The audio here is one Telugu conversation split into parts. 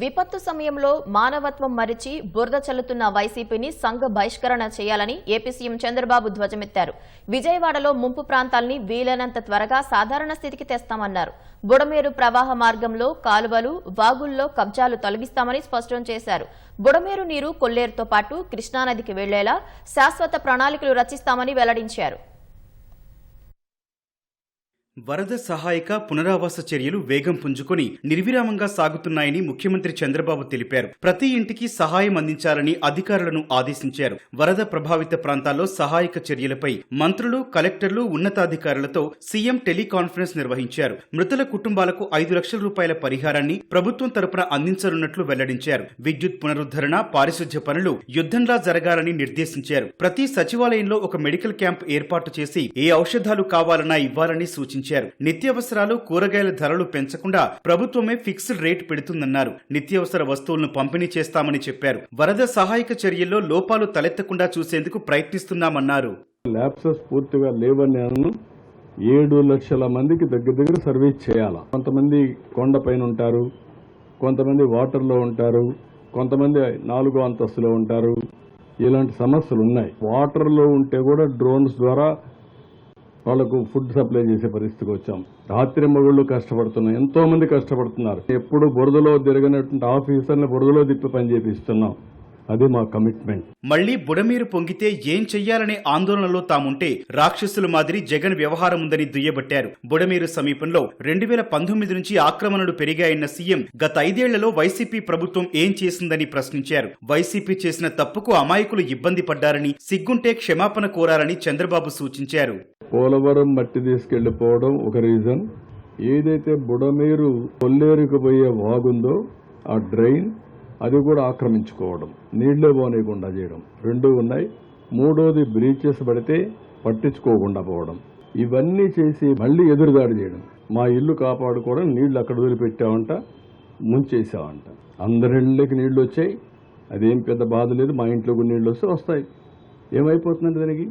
విపత్తు సమయంలో మానవత్వం మరిచి బురద చల్లుతున్న వైసీపీని సంఘ బహిష్కరణ చేయాలని ఏపీ సీఎం చంద్రబాబు ధ్వజమెత్తారు. విజయవాడలో ముంపు ప్రాంతాల్ని వీలైనంత త్వరగా సాధారణ స్థితికి తెస్తామన్నారు. బుడమేరు ప్రవాహ మార్గంలో కాలువలు వాగుల్లో కబ్జాలు తొలగిస్తామని స్పష్టం చేశారు. బుడమేరు నీరు కొల్లేరుతో పాటు కృష్ణానదికి వెళ్ళేలా శాశ్వత ప్రణాళికలు రచిస్తామని వెల్లడించారు. వరద సహాయక పునరావాస చర్యలు వేగం పుంజుకొని నిర్విరామంగా సాగుతున్నాయని ముఖ్యమంత్రి చంద్రబాబు తెలిపారు. ప్రతి ఇంటికి సహాయం అందించాలని అధికారులను ఆదేశించారు. వరద ప్రభావిత ప్రాంతాల్లో సహాయక చర్యలపై మంత్రులు కలెక్టర్లు ఉన్నతాధికారులతో సీఎం టెలికాన్ఫరెన్స్ నిర్వహించారు. మృతుల కుటుంబాలకు ఐదు లక్షల రూపాయల పరిహారాన్ని ప్రభుత్వం తరపున అందించనున్నట్లు వెల్లడించారు. విద్యుత్ పునరుద్ధరణ పారిశుధ్య పనులు యుద్ధంలా జరగాలని నిర్దేశించారు. ప్రతి సచివాలయంలో ఒక మెడికల్ క్యాంప్ ఏర్పాటు చేసి ఏ ఔషధాలు కావాలన్నా ఇవ్వాలని సూచించారు. నిత్యావసరాలు కూరగాయల ధరలు పెంచకుండా ప్రభుత్వమే ఫిక్స్డ్ రేట్ పెడుతుందన్నారు. నిత్యావసర వస్తువులను పంపిణీ చేస్తామని చెప్పారు. వరద సహాయక చర్యల్లో లోపాలు తలెత్తకుండా చూసేందుకు ప్రయత్నిస్తున్నామన్నారు. ల్యాబ్సెస్ పూర్తిగా లేవని ఏడు లక్షల మందికి దగ్గర దగ్గర సర్వీస్ చేయాలి? కొంతమంది కొండపైన ఉంటారు కొంతమంది వాటర్లో ఉంటారు కొంతమంది నాలుగో అంతస్తులో ఉంటారు. ఇలాంటి సమస్యలు ఉన్నాయి. వాటర్లో ఉంటే కూడా డ్రోన్స్ ద్వారా వాళ్ళకు ఫుడ్ సప్లై చేసే పరిస్థితికి వచ్చాం. రాత్రి మగుళ్ళు కష్టపడుతున్నాం ఎంతో మంది కష్టపడుతున్నారు. ఎప్పుడు బురదలో తిరగనటువంటి ఆఫీసర్ని బురదలో తిప్పి పని చేపిస్తున్నాం. అది మా కమిట్మెంట్ మళ్ళీ బుడమీరు పొంగితే ఏం చెయ్యాలనే ఆందోళనలో తాముంటే రాక్షసుల మాదిరి జగన్ వ్యవహారం ఉందని దుయ్యబట్టారు. బుడమీరు సమీపంలో రెండు వేల పంతొమ్మిది నుంచి ఆక్రమణలు పెరిగాయన్న సీఎం గత ఐదేళ్ళలో వైసీపీ ప్రభుత్వం ఏం చేసిందని ప్రశ్నించారు. వైసీపీ చేసిన తప్పుకు అమాయకులు ఇబ్బంది పడ్డారని సిగ్గుంటే క్షమాపణ కోరాలని చంద్రబాబు సూచించారు. పోలవరం మట్టి తీసుకెళ్ళిపోవడం ఒక రీజన్ ఏదైతే బుడమేరు కొల్లేరుకు పోయే వాగుందో ఆ డ్రైన్ అది కూడా ఆక్రమించుకోవడం నీళ్ళే పోనీయకుండా చేయడం. రెండు ఉన్నాయి. మూడోది బ్రీచెస్ పడితే పట్టించుకోకుండా పోవడం. ఇవన్నీ చేసి మళ్ళీ ఎదురుదాడి చేయడం. మా ఇల్లు కాపాడుకోవడం నీళ్ళు అక్కడ వదిలిపెట్టామంట ముంచేసామంట అందరిళ్ళకి నీళ్ళు వచ్చాయి అదేం పెద్ద బాధ లేదు మా ఇంట్లో నీళ్ళు వస్తే వస్తాయి. ఏమైపోతుందండి దానికి?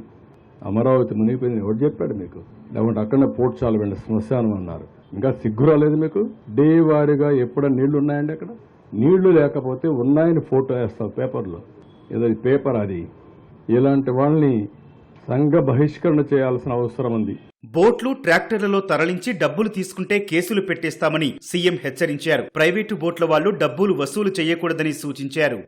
అమరావతి మునిగిపోయింది ఎవరు చెప్పాడు మీకు? లేకుంటే అక్కడనే పోడ్చాలు వెళ్ళి శ్మశానం అన్నారు. ఇంకా సిగ్గు రాలేదు మీకు? డే వారీగా ఎప్పుడైనా నీళ్ళు ఉన్నాయండి అక్కడ? నీళ్ళు లేకపోతే ఉన్నాయని ఫోటో వేస్తారు పేపర్లో. ఏదో పేపర్ అది. ఇలాంటి వాళ్ళని సంఘ బహిష్కరణ చేయాల్సిన అవసరం ఉంది. బోట్లు ట్రాక్టర్లలో తరలించి డబ్బులు తీసుకుంటే కేసులు పెట్టేస్తామని సీఎం హెచ్చరించారు. ప్రైవేటు బోట్ల వాళ్ళు డబ్బులు వసూలు చేయకూడదని సూచించారు.